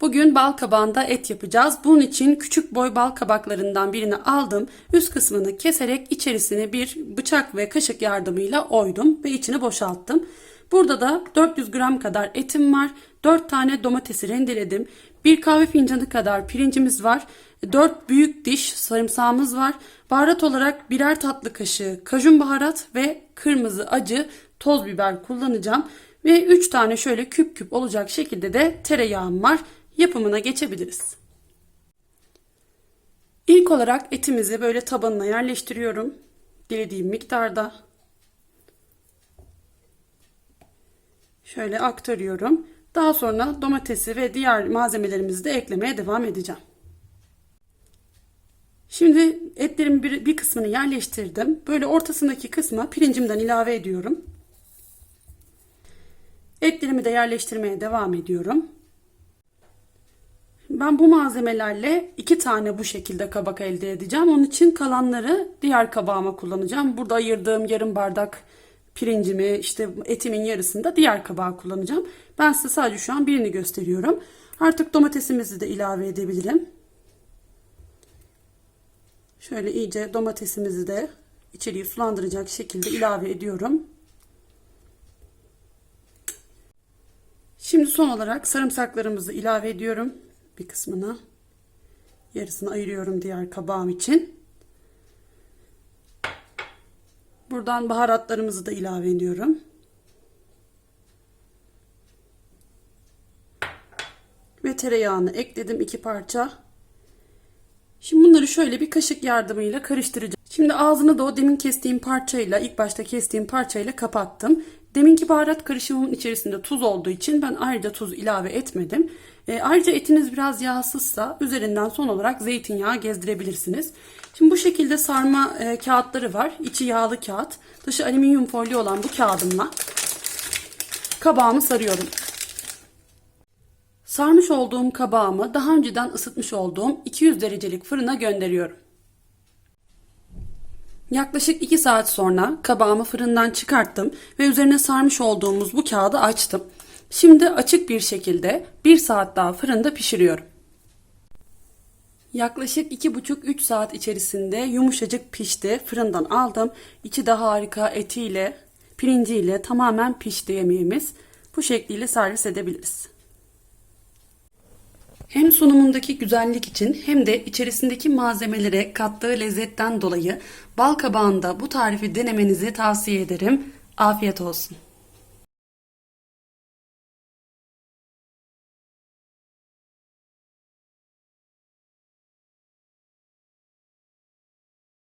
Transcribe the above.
Bugün bal kabağında et yapacağız. Bunun için küçük boy bal kabaklarından birini aldım. Üst kısmını keserek içerisine bir bıçak ve kaşık yardımıyla oydum ve içini boşalttım. Burada da 400 gram kadar etim var. 4 tane domatesi rendeledim. Bir kahve fincanı kadar pirincimiz var. 4 büyük diş sarımsağımız var. Baharat olarak birer tatlı kaşığı kajun baharat ve kırmızı acı toz biber kullanacağım. Ve 3 tane şöyle küp küp olacak şekilde de tereyağım var. Yapımına geçebiliriz. İlk olarak etimizi böyle tabanına yerleştiriyorum. Dilediğim miktarda. Şöyle aktarıyorum. Daha sonra domatesi ve diğer malzemelerimizi de eklemeye devam edeceğim. Şimdi etlerimin bir, bir kısmını yerleştirdim. Böyle ortasındaki kısma pirincimden ilave ediyorum. Etlerimi de yerleştirmeye devam ediyorum. Ben bu malzemelerle iki tane bu şekilde kabak elde edeceğim. Onun için kalanları diğer kabağıma kullanacağım. Burada ayırdığım yarım bardak pirincimi, işte etimin yarısını da diğer kabağa kullanacağım. Ben size sadece şu an birini gösteriyorum. Artık domatesimizi de ilave edebilirim. Şöyle iyice domatesimizi de içeriği sulandıracak şekilde ilave ediyorum. Şimdi son olarak sarımsaklarımızı ilave ediyorum bir kısmına. Yarısını ayırıyorum diğer kabağım için. Buradan baharatlarımızı da ilave ediyorum. Ve tereyağını ekledim iki parça. Şimdi bunları şöyle bir kaşık yardımıyla karıştıracağım. Şimdi ağzını da o demin kestiğim parçayla, ilk başta kestiğim parçayla kapattım. Deminki baharat karışımının içerisinde tuz olduğu için ben ayrıca tuz ilave etmedim. E, ayrıca etiniz biraz yağsızsa üzerinden son olarak zeytinyağı gezdirebilirsiniz. Şimdi bu şekilde sarma e, kağıtları var. İçi yağlı kağıt. Dışı alüminyum folyo olan bu kağıdımla kabağımı sarıyorum. Sarmış olduğum kabağımı daha önceden ısıtmış olduğum 200 derecelik fırına gönderiyorum. Yaklaşık 2 saat sonra kabağımı fırından çıkarttım ve üzerine sarmış olduğumuz bu kağıdı açtım. Şimdi açık bir şekilde 1 saat daha fırında pişiriyorum. Yaklaşık 2,5-3 saat içerisinde yumuşacık pişti. Fırından aldım. İçi de harika etiyle, pirinciyle tamamen pişti yemeğimiz. Bu şekliyle servis edebiliriz. Hem sunumundaki güzellik için hem de içerisindeki malzemelere kattığı lezzetten dolayı bal kabağında bu tarifi denemenizi tavsiye ederim. Afiyet olsun.